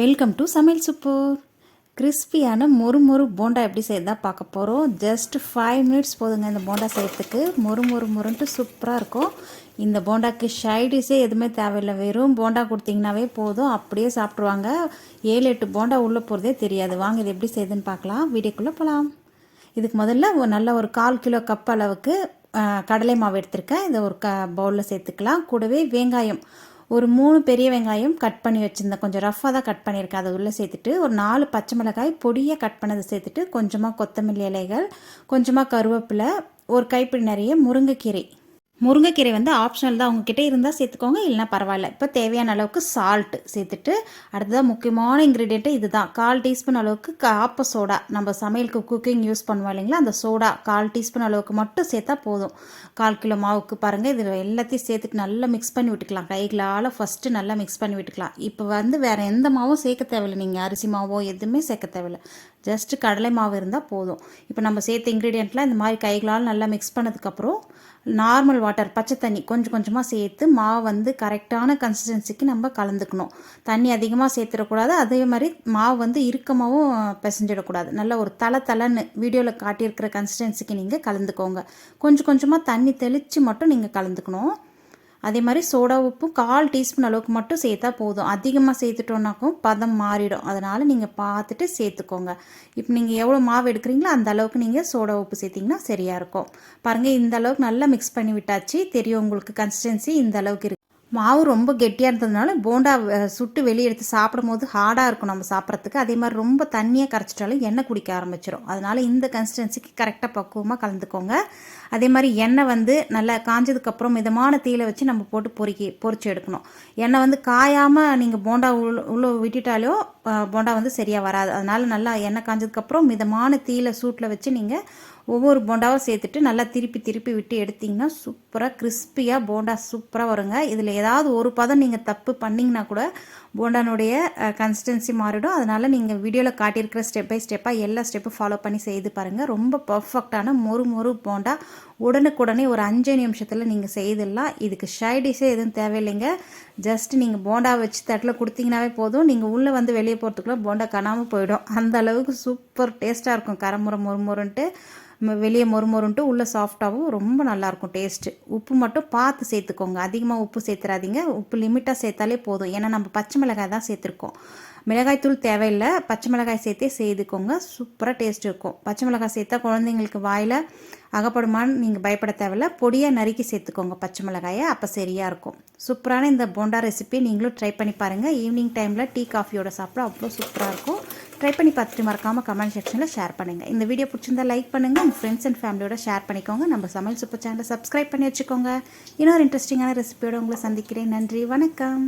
Welcome to சமையல் சுப்பு கிறிஸ்பியான மொறு மொறு போண்டா எப்படி செய்யறதா பார்க்க போகிறோம் ஜஸ்ட் ஃபைவ் மினிட்ஸ் போதுங்க இந்த போண்டா செய்யறதுக்கு மொறு மொறு மொறுன்ட்டு சூப்பராக இருக்கும். இந்த போண்டாக்கு ஷைடிஸே எதுவுமே தேவையில்லை. வெறும் போண்டா கொடுத்தீங்கனாவே போதும். அப்படியே சாப்பிட்ருவாங்க ஏழு எட்டு போண்டா உள்ளே போகிறதே தெரியாது. வாங்க இது எப்படி செய்யுதுன்னு பார்க்கலாம். வீடியோக்குள்ளே போகலாம் இதுக்கு முதல்ல நல்ல ஒரு கால் கிலோ கப் அளவுக்கு கடலை மாவு எடுத்திருக்கேன். இதை ஒரு க பவுலில் சேர்த்துக்கலாம். கூடவே வெங்காயம். ஒரு மூணு பெரிய வெங்காயம் கட் பண்ணி வச்சுருந்தேன். கொஞ்சம் ரஃப்பாக தான் கட் பண்ணியிருக்கேன். அதை உள்ளே சேர்த்துட்டு ஒரு நாலு பச்சை மிளகாய் பொடியாக கட் பண்ணதை சேர்த்துட்டு கொஞ்சமாக கொத்தமல்லி இலைகள் கொஞ்சமாக கருவேப்பிலை ஒரு கைப்பிடி நிறைய முருங்கைக்கீரை. முருங்கைக்கீரை வந்து ஆப்ஷனல் தான். உங்ககிட்ட இருந்தால் சேர்த்துக்கோங்க இல்லைனா பரவாயில்ல. இப்போ தேவையான அளவுக்கு சால்ட்டு சேர்த்துட்டு அடுத்ததாக முக்கியமான இன்க்ரீடியண்ட்டு இதுதான். கால் டீஸ்பூன் அளவுக்கு காப்ப சோடா. நம்ம சமையலுக்கு குக்கிங் யூஸ் பண்ணுவோம் இல்லைங்களா? அந்த சோடா கால் டீஸ்பூன் அளவுக்கு மட்டும் சேர்த்தா போதும். கால் கிலோ மாவுக்கு பாருங்கள் இது எல்லாத்தையும் சேர்த்துட்டு நல்லா மிக்ஸ் பண்ணி விட்டுக்கலாம். கைகளால் ஃபஸ்ட்டு நல்லா மிக்ஸ் பண்ணி விட்டுக்கலாம். இப்போ வந்து வேறு எந்த மாவும் சேர்க்க தேவையில்லை. நீங்கள் அரிசி மாவோ எதுவுமே சேர்க்க தேவையில்லை. ஜஸ்ட்டு கடலை மாவு இருந்தால் போதும். இப்போ நம்ம சேர்த்த இன்க்ரீடியண்ட்லாம் இந்த மாதிரி கைகளால் நல்லா மிக்ஸ் பண்ணதுக்கப்புறம் நார்மல் வாட்டர் பச்சை தண்ணி கொஞ்சம் கொஞ்சமாக சேர்த்து மாவு வந்து கரெக்டான கன்சிஸ்டன்சிக்கு நம்ம கலந்துக்கணும். தண்ணி அதிகமாக சேர்த்துடக்கூடாது. அதே மாதிரி மாவு வந்து இறுக்கமாகவும் பிசைஞ்சிடக்கூடாது. நல்ல ஒரு தலை தலைன்னு வீடியோவில் காட்டியிருக்கிற கன்சிஸ்டன்சிக்கு நீங்கள் கலந்துக்கோங்க. கொஞ்சம் கொஞ்சமாக தண்ணி தெளித்து மட்டும் நீங்கள் கலந்துக்கணும். அதே மாதிரி சோடா உப்பு கால் டீஸ்பூன் அளவுக்கு மட்டும் சேர்த்தா போதும். அதிகமாக சேர்த்துட்டோன்னாக்கும் பதம் மாறிடும். அதனால் நீங்கள் பார்த்துட்டு சேர்த்துக்கோங்க. இப்போ நீங்கள் எவ்வளோ மாவு எடுக்கிறீங்களோ அந்த அளவுக்கு நீங்கள் சோடா உப்பு சேர்த்திங்கன்னா சரியாக இருக்கும். பாருங்கள் இந்த அளவுக்கு நல்லா மிக்ஸ் பண்ணி விட்டாச்சு. தெரியும் உங்களுக்கு கன்சிஸ்டன்சி இந்த அளவுக்கு இருக்குது மாவு ரொம்ப கெட்டியாக இருந்ததுனால போண்டா சுட்டு வெளியே எடுத்து சாப்பிடும் போது ஹார்டாக இருக்கும் நம்ம சாப்பிட்றதுக்கு. அதே மாதிரி ரொம்ப தண்ணியாக கரைச்சிட்டாலும் எண்ணெய் குடிக்க ஆரம்பிச்சிடும் அதனால இந்த கன்சிஸ்டன்சிக்கு கரெக்டாக பக்குவமாக கலந்துக்கோங்க. அதே மாதிரி எண்ணெய் வந்து நல்லா காஞ்சதுக்கப்புறம் மிதமான தீயில வச்சு நம்ம போட்டு பொறிக்கி பொறிச்சு எடுக்கணும். எண்ணெய் வந்து காயாமல் நீங்கள் போண்டா உள்ள உள்ள விட்டுட்டாலோ போண்டா வந்து சரியாக வராது. அதனால் நல்லா எண்ணெய் காஞ்சதுக்கப்புறம் மிதமான தீயில சூட்டில் வச்சு நீங்கள் ஒவ்வொரு போண்டாவும் சேர்த்துட்டு நல்லா திருப்பி திருப்பி விட்டு எடுத்திங்கன்னா சூப்பராக கிறிஸ்பியாக போண்டா சூப்பராக வருங்க. இதில் ஏதாவது ஒரு பதம் நீங்கள் தப்பு பண்ணிங்கன்னா கூட போண்டானுடைய கன்சிஸ்டன்சி மாறிடும். அதனால் நீங்கள் வீடியோவில் காட்டியிருக்கிற ஸ்டெப் பை ஸ்டெப்பாக எல்லா ஸ்டெப்பும் ஃபாலோ பண்ணி செய்து பாருங்கள் ரொம்ப பர்ஃபெக்டான மொறு மொறு போண்டா உடனுக்குடனே ஒரு அஞ்சு நிமிஷத்தில் நீங்கள் செய்திடலாம். இதுக்கு ஷைடிஸே எதுவும் தேவையில்லைங்க. ஜஸ்ட் நீங்கள் போண்டா வச்சு தட்டில் கொடுத்தீங்கன்னாவே போதும். நீங்கள் உள்ளே வந்து வெளியே போகிறதுக்குள்ளே போண்டா காணாமல் போயிடும். அந்த அளவுக்கு சூப்பர் டேஸ்ட்டாக இருக்கும். கரமுறை மொறுமொறுன்ட்டு வெளியே மொறுமொறுன்ட்டு உள்ளே சாஃப்டாகவும் ரொம்ப நல்லாயிருக்கும் டேஸ்ட்டு. உப்பு மட்டும் பார்த்து சேர்த்துக்கோங்க. அதிகமாக உப்பு சேர்த்துறாதீங்க. உப்பு லிமிட்டாக சேர்த்தாலே போதும். ஏன்னா நம்ம பச்சை மிளகாய் தான் சேர்த்துருக்கோம். மிளகாய் தூள் தேவையில்லை. பச்சை மிளகாய் சேர்த்தே செய்துக்கோங்க. சூப்பராக டேஸ்ட் இருக்கும். பச்சை மிளகாய் சேர்த்தா குழந்தைங்களுக்கு வாயில் அகப்படுமான்னு நீங்கள் பயப்பட தேவையில்ல. பொடியாக நறுக்கி சேர்த்துக்கோங்க பச்சை மிளகாயை. அப்போ சரியாக இருக்கும். சூப்பரான இந்த போண்டா ரெசிபி நீங்களும் ட்ரை பண்ணி பாருங்கள் ஈவினிங் டைமில் டீ காஃபியோட சாப்பிட அவ்வளோ சூப்பராக இருக்கும். ட்ரை பண்ணி பார்த்துட்டு மறக்காமல் கமெண்ட் செக்ஷனில் ஷேர் பண்ணுங்கள் இந்த வீடியோ பிடிச்சிருந்தா லைக் பண்ணுங்கள் உங்கள் ஃப்ரெண்ட்ஸ் அண்ட் ஃபேமிலியோட ஷேர் பண்ணிக்கோங்க. நம்ம சமையல் சூப்பர் சேனலை சப்ஸ்கிரைப் பண்ணி வச்சுக்கோங்க. இன்னொரு இன்ட்ரெஸ்டிங்கான ரெசிபியோட உங்களை சந்திக்கிறேன். நன்றி. வணக்கம்.